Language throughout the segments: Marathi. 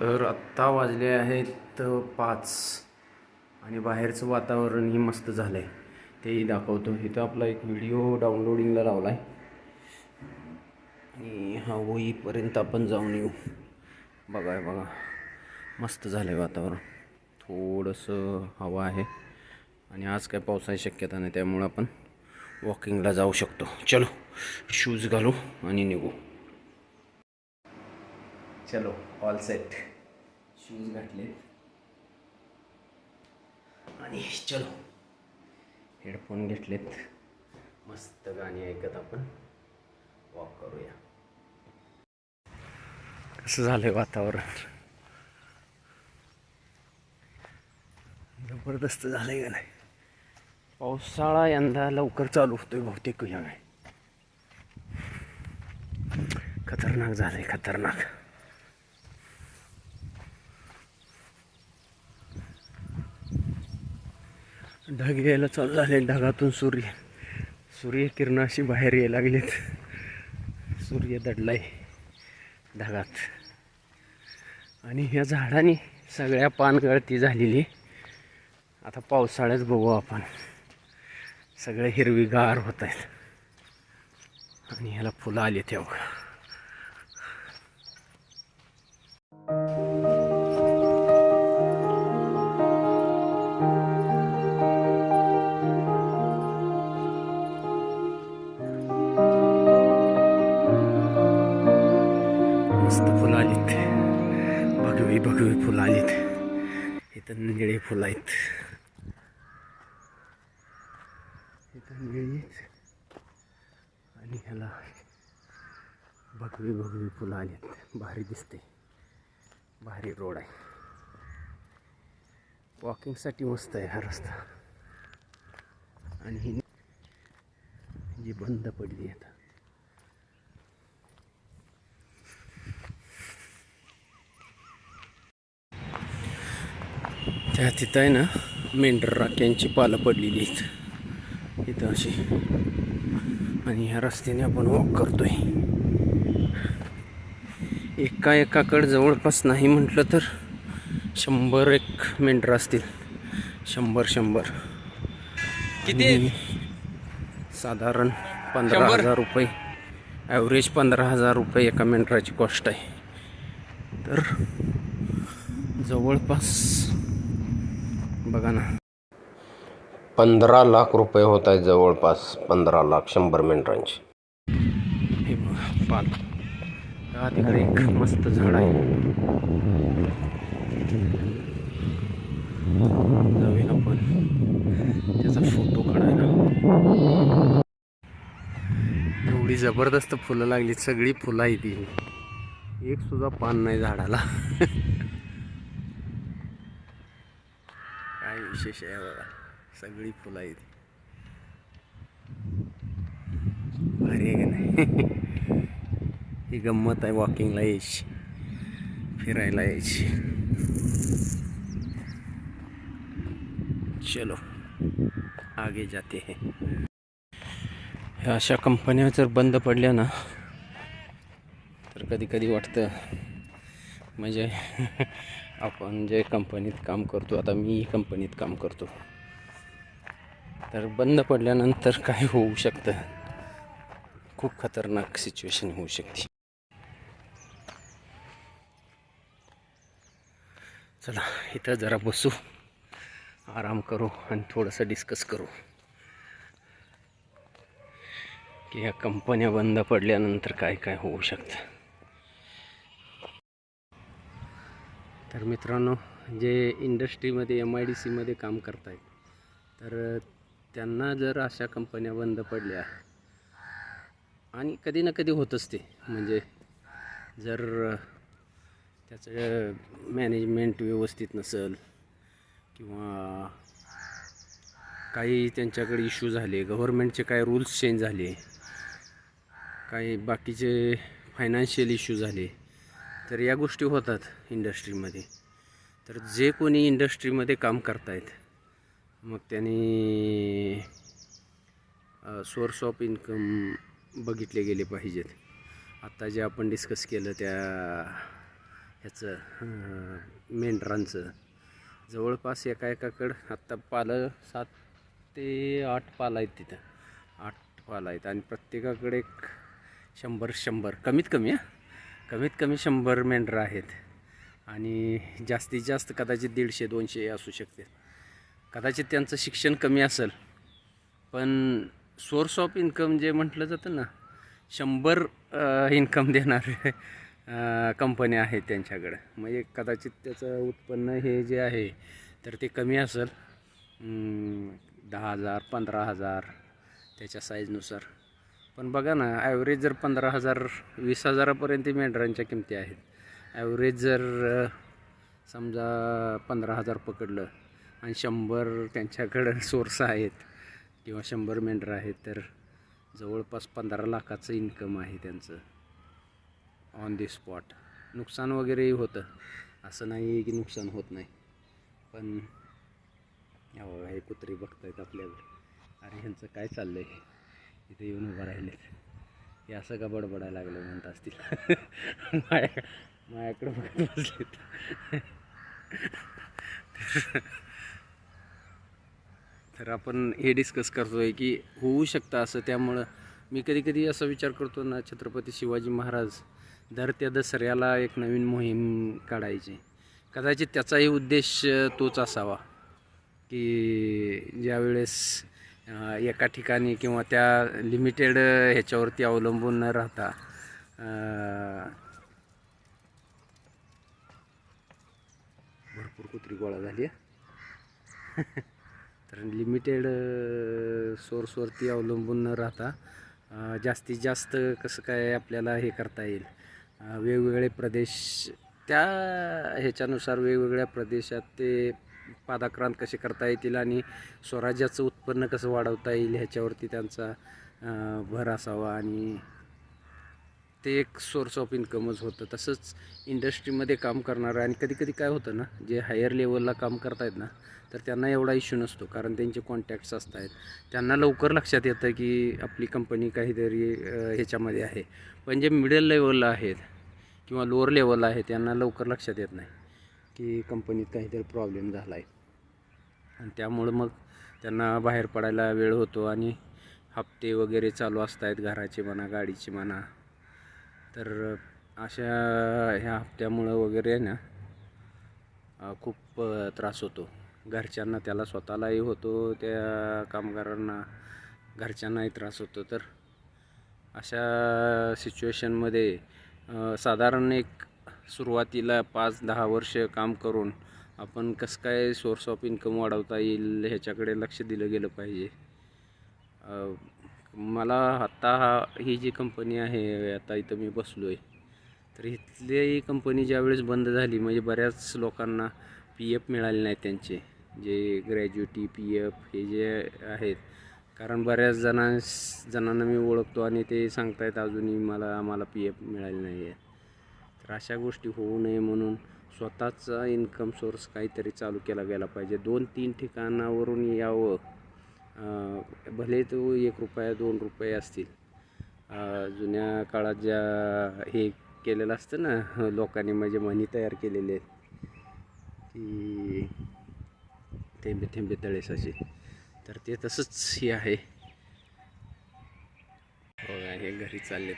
तर आत्ता वाजले आहेत पाच. आणि बाहेरचं वातावरणही मस्त झालं आहे तेही दाखवतो. इथं आपला एक व्हिडिओ डाउनलोडिंगला लावला आहे आणि हा होईपर्यंत आपण जाऊन येऊ. बघा बघा. मस्त झालं आहे वातावरण. थोडंसं हवा आहे. आणि आज काय पावसाची शक्यता नाही त्यामुळं आपण वॉकिंगला जाऊ शकतो. चलो शूज घालू आणि निघू. चलो ऑल सेट शूज घातले. आणि चलो. हेडफोन घेतलेत. मस्त गाणी ऐकत आपण. वॉक करूया. कसं झालंय वातावरण? जबरदस्त झालंय का नाही? पावसाळा यंदा लवकर चालू होतोय बहुतेक या नाही. खतरनाक झालंय खतरनाक. ढग यायला चालू झाले. ढगातून सूर्य. सूर्यकिरण अशी बाहेर यायला लागलेत. सूर्य दडलाय ढगात. आणि ह्या झाडाने सगळ्या पानगळती झालेली. आता पावसाळ्यात बघू आपण. सगळे हिरवीगार होत आहेत. आणि ह्याला फुलं आली तेव्हा भगवी भगवी फुलं आलीत इथं निळे फुलं आहेत. इथं निळीच आणि ह्याला भगवी भगवी फुलं आलीत. भारी दिसते भारी रोड आहे. वॉकिंगसाठी मस्त आहे हा रस्ता. आणि ही जी बंद पडली आता त्या तिथं आहे ना मेंढर राख्यांची पालं पडलेली आहेत. इथं अशी. आणि ह्या रस्त्याने आपण वॉक करतोय. एका एकाकडे जवळपास नाही म्हटलं तर शंभर एक मेंढर असतील. शंभर शंभर. किती? साधारण पंधरा हजार रुपये. ॲव्हरेज पंधरा हजार रुपये एका मेंढराची कॉस्ट आहे. तर जवळपास बघा ना. पंधरा लाख रुपये होत आहेत जवळपास पंधरा लाख शंभर मेंढरांची हे पाल हा तिकडे एक मस्त झाड आहे. जाऊया आपण. त्याचा फोटो काढायला. एवढी जबरदस्त फुलं लागली सगळी फुलं आहे ती एक सुद्धा पान नाही झाडाला काय विशेष आहे बघा सगळी फुलं आहेत. भारी आहे का नाही? ही गंमत आहे वॉकिंगला यायची फिरायला यायची चलो आगे जाते हैं. ह्या अशा कंपन्या जर बंद पडल्या ना तर कधी कधी वाटतं म्हणजे आपण जे कंपनीत काम करतो आता मी कंपनीत काम करतो. तर बंद पडल्यानंतर काय होऊ शकतं? खूप खतरनाक सिच्युएशन होऊ शकते. चला इथं जरा बसू आराम करू आणि थोडंसं डिस्कस करू. की ह्या कंपन्या बंद पडल्यानंतर काय काय होऊ शकतं? तर मित्रांनो जे इंडस्ट्रीमध्ये एम आय डी सीमध्ये काम करत आहेत तर त्यांना जर अशा कंपन्या बंद पडल्या आणि कधी ना कधी होतच ते म्हणजे जर त्याचं मॅनेजमेंट व्यवस्थित नसेल किंवा काही त्यांच्याकडे इश्यू झाले गव्हर्मेंटचे काय रूल्स चेंज झाले काही बाकीचे फायनान्शियल इश्यू झाले तर या गोष्टी होतात इंडस्ट्रीमध्ये तर जे कोणी इंडस्ट्रीमध्ये काम करतायत मग त्यांनी सोर्स ऑफ इन्कम बघितले गेले पाहिजेत. आत्ता जे आपण डिस्कस केलं त्या ह्याचं मेंढरांचं. जवळपास एका एकाकडं आत्ता पालं सात ते आठ पालं आहेत तिथं. आठ पालं आहेत आणि प्रत्येकाकडे एक शंभर शंभर कमीत कमी हां? कमीत कमी शंभर मेंढरं आहेत. आणि जास्तीत जास्त कदाचित दीडशे दोनशे असू शकते. कदाचित त्यांचं शिक्षण कमी असेल. पण सोर्स ऑफ इन्कम जे म्हटलं जातं ना शंभर इन्कम देणारे कंपन्या आहेत त्यांच्याकडं. म्हणजे कदाचित त्याचं उत्पन्न हे जे आहे तर ते कमी असेल. दहा हजार पंधरा हजार त्याच्या साईजनुसार पण बघा ना ॲव्हरेज जर पंधरा हजार वीस हजारापर्यंत मेंढरांच्या किमती आहेत. ॲव्हरेज जर समजा पंधरा हजार पकडलं आणि शंभर त्यांच्याकडं सोर्स आहेत किंवा शंभर मेंढरं आहेत तर जवळपास पंधरा लाखाचं इन्कम आहे त्यांचं ऑन दी स्पॉट नुकसान वगैरेही होतं. असं नाही की नुकसान होत नाही. पण हे कुत्री बघतायत आपल्याला अरे ह्यांचं काय चाललं आहे इथे येऊन उभं राहिलेत. हे असं का बडबडायला लागलं म्हणत असतील? माया मायाकडे बघत बसलेत. तर आपण हे डिस्कस करतोय की होऊ शकतं असं. त्यामुळं मी कधी कधी असा विचार करतो ना छत्रपती शिवाजी महाराज दर त्या दसऱ्याला एक नवीन मोहीम काढायची. कदाचित त्याचाही उद्देश तोच असावा. की ज्यावेळेस एका ठिकाणी किंवा त्या लिमिटेड ह्याच्यावरती अवलंबून न राहता भरपूर कुत्री गोळा झाली आहे. तर लिमिटेड सोर्सवरती अवलंबून न राहता जास्तीत जास्त कसं काय आपल्याला हे करता येईल? वेगवेगळे प्रदेश त्या ह्याच्यानुसार वेगवेगळ्या प्रदेशात ते पादाक्रांत कसे करता येतील आणि स्वराज्याचं उत्पन्न कसं वाढवता येईल ह्याच्यावरती त्यांचा भर असावा आणि ते एक सोर्स ऑफ इन्कमच होतं. तसंच इंडस्ट्रीमध्ये काम करणारं आणि कधी कधी काय होतं ना जे हायर लेवलला काम करतायत ना तर त्यांना एवढा इश्यू नसतो. कारण त्यांचे कॉन्टॅक्ट्स असत आहेत त्यांना लवकर लक्षात येतं की आपली कंपनी काहीतरी ह्याच्यामध्ये आहे. पण जे मिडल लेवलला आहेत किंवा लोअर लेवलला आहे त्यांना लवकर लक्षात येत नाही. की कंपनीत काहीतरी प्रॉब्लेम झाला आहे आणि त्यामुळं मग त्यांना बाहेर पडायला वेळ होतो आणि हप्ते वगैरे चालू असत आहेत घराचे म्हणा गाडीचे म्हणा. तर अशा ह्या हप्त्यामुळं वगैरे आहे ना खूप त्रास होतो. घरच्यांना त्याला स्वतःलाही होतो त्या कामगारांना घरच्यांनाही त्रास होतो. तर अशा सिच्युएशनमध्ये साधारण एक सुरुवातीला पाच दहा वर्ष काम करून आपण कसं काय सोर्स ऑफ इन्कम वाढवता येईल ह्याच्याकडे लक्ष दिलं गेलं पाहिजे. मला आत्ता हा ही जी कंपनी आहे आता इथं मी बसलो आहे तर इथली कंपनी ज्यावेळेस बंद झाली म्हणजे बऱ्याच लोकांना पी एफ मिळाले नाहीत त्यांचे. जे ग्रॅज्युटी पी एफ हे जे आहेत. कारण बऱ्याच जणांस जणांना मी ओळखतो आणि ते सांगतायत अजूनही मला आम्हाला पी एफ मिळाले नाही आहे तर अशा गोष्टी होऊ नये म्हणून स्वतःचा इन्कम सोर्स काहीतरी चालू केला गेला पाहिजे. दोन तीन ठिकाणावरून यावं. भले तो एक रुपया दोन रुपये असतील. जुन्या काळात ज्या हे केलेलं असतं ना लोकांनी म्हणजे म्हणी तयार केलेले आहेत की थेंबे थेंबे तळेसाचे तर ते तसंच हे आहे. बघा हे घरी चालले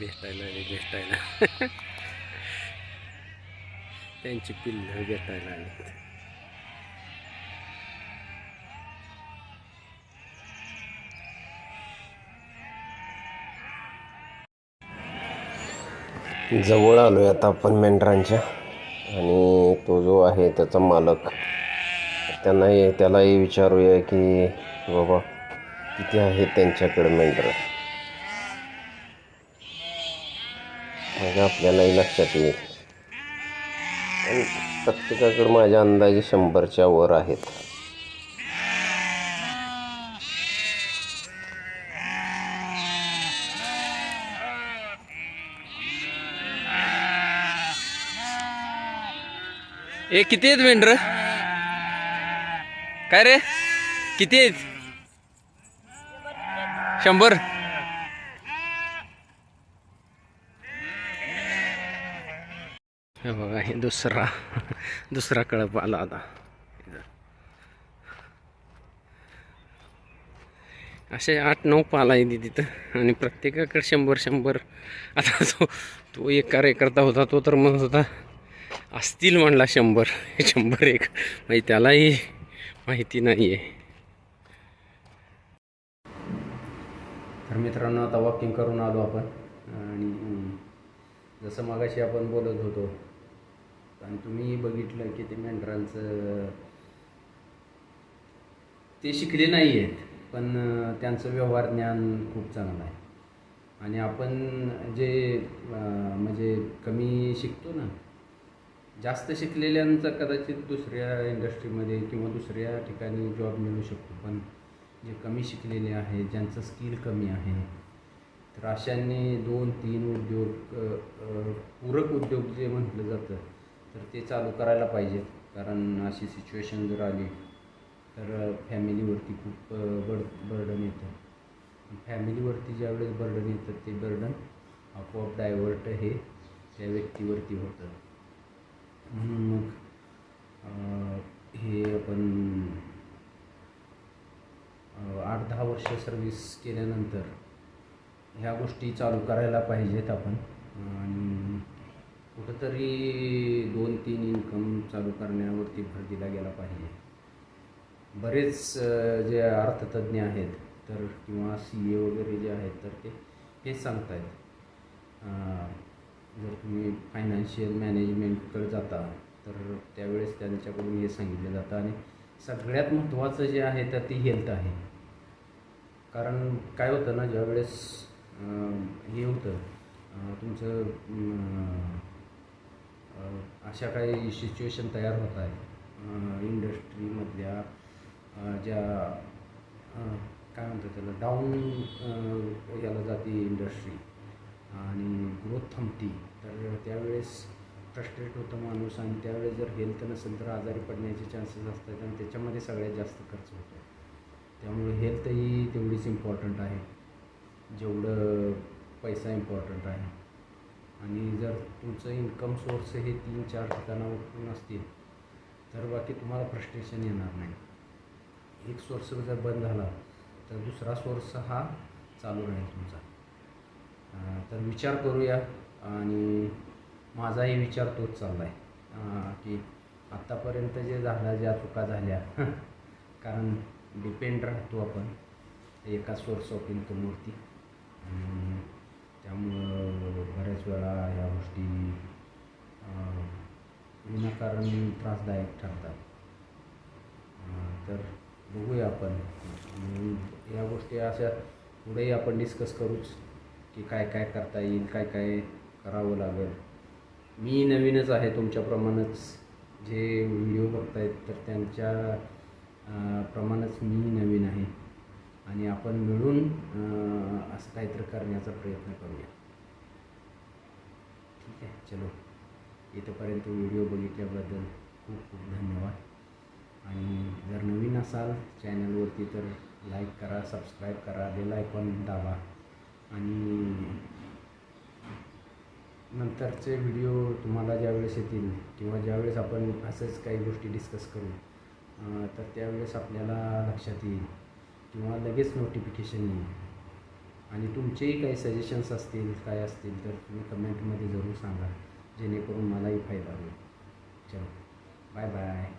भेटायला आले भेटायला. त्यांची पिल्लं भेटायला आली जवळ आलो आहे आता आपण मेंढरांच्या. आणि तो जो आहे त्याचा मालक. त्यांनाही त्यालाही विचारूया की बाबा किती आहेत त्यांच्याकडे मेंढरं? ह्याचं आपल्यालाही लक्षात येईल. आणि प्रत्येकाकडे माझ्या अंदाजे शंभरच्या वर आहेत. ए किती आहेत मेंढर? काय रे? किती आहेत? शंभर हे बघा हे दुसरा दुसरा कळप आला आता. असे आठ नऊ पाला आहे तिथं. आणि प्रत्येकाकडे शंभर शंभर. आता तो तो एक कार्यकर्ता होता तो तर म्हणत होता असतील म्हणला शंभर. शंभर एक. म्हणजे त्यालाही माहिती नाही आहे तर मित्रांनो आता वॉकिंग करून आलो आपण. आणि जसं मागाशी आपण बोलत होतो आणि तुम्ही बघितलं की ते मेंढरांचं ते शिकले नाही आहेत पण त्यांचं व्यवहार ज्ञान खूप चांगलं आहे. आणि आपण जे म्हणजे कमी शिकतो ना जास्त शिकलेल्यांचा कदाचित दुसऱ्या इंडस्ट्रीमध्ये किंवा दुसऱ्या ठिकाणी जॉब मिळू शकतो पण जे कमी शिकलेले आहेत ज्यांचं स्किल कमी आहे तर अशांनी दोन तीन उद्योग पूरक उद्योग जे म्हटलं जातं तर ते चालू करायला पाहिजेत कारण अशी सिच्युएशन जर आली तर फॅमिलीवरती खूप बड बर्ड बर्डन येतं फॅमिलीवरती ज्यावेळेस बर्डन येतं ते बर्डन आपोआप डायव्हर्ट हे त्या व्यक्तीवरती होतं. म्हणून मग हे आपण आठ दहा वर्ष सर्व्हिस केल्यानंतर ह्या गोष्टी चालू करायला पाहिजेत आपण. आणि कुठंतरी दोन तीन इन्कम चालू करण्यावरती भर दिला गेला पाहिजे. बरेच जे अर्थतज्ञ आहेत तर किंवा सी ए वगैरे जे आहेत तर ते हे सांगतायत. अ, जर तुम्ही फायनान्शियल मॅनेजमेंटकडे जाता तर त्यावेळेस त्यांच्याकडून हे सांगितलं जातं. आणि सगळ्यात महत्त्वाचं जे आहे तर ती हेल्थ आहे. कारण काय होतं ना ज्यावेळेस हे होतं तुमचं अशा काही सिच्युएशन तयार होत आहे इंडस्ट्रीमधल्या ज्या काय म्हणतात त्याला डाऊन याला जाते इंडस्ट्री आणि ग्रोथ थांबती. तर त्यावेळेस फ्रस्ट्रेट होतं माणूस आणि त्यावेळेस जर हेल्थ नसेल तर आजारी पडण्याचे चान्सेस असतात आणि त्याच्यामध्ये सगळ्यात जास्त खर्च होतो. त्यामुळे हेल्थही तेवढीच इम्पॉर्टंट आहे. जेवढं पैसा इम्पॉर्टंट आहे. आणि जर तुमचं इन्कम सोर्स हे तीन चार ठिकाणावरून असतील तर बाकी तुम्हाला फ्रस्ट्रेशन येणार नाही. एक सोर्स जर बंद झाला तर दुसरा सोर्स हा चालू राहील तुमचा. तर विचार करूया आणि माझाही विचार तोच चालला आहे की आत्तापर्यंत जे झाला ज्या चुका झाल्या कारण डिपेंड राहतो आपण एका सोर्स ऑफ इन्कमवरती आणि त्यामुळं बऱ्याच वेळा ह्या गोष्टी विनाकारण त्रासदायक ठरतात. तर बघूया आपण. या गोष्टी अशा पुढेही आपण डिस्कस करूच की काय काय करता येईल काय काय करावं लागेल. मी नवीनच आहे तुमच्याप्रमाणेच. जे व्हिडिओ बघतायत तर त्यांच्या प्रमाणच प्रमाणेच मी नवीन आहे. आणि आपण मिळून असं काहीतरी करण्याचा प्रयत्न करूया. ठीक आहे? चलो. इथंपर्यंत व्हिडिओ बघितल्याबद्दल खूप खूप धन्यवाद. आणि जर नवीन असाल चॅनलवरती तर लाईक करा सबस्क्राईब करा बेल आयकॉन दाबा. आणि नंतरचे व्हिडिओ तुम्हाला ज्यावेळेस येतील किंवा ज्यावेळेस आपण असंच काही गोष्टी डिस्कस करू तर त्यावेळेस आपल्याला लक्षात येईल. किंवा लगेच नोटिफिकेशन येईल. आणि तुमचेही काही सजेशन्स असतील काय असतील तर तुम्ही कमेंटमध्ये जरूर सांगा. जेणेकरून मलाही फायदा होईल. चलो. Bye bye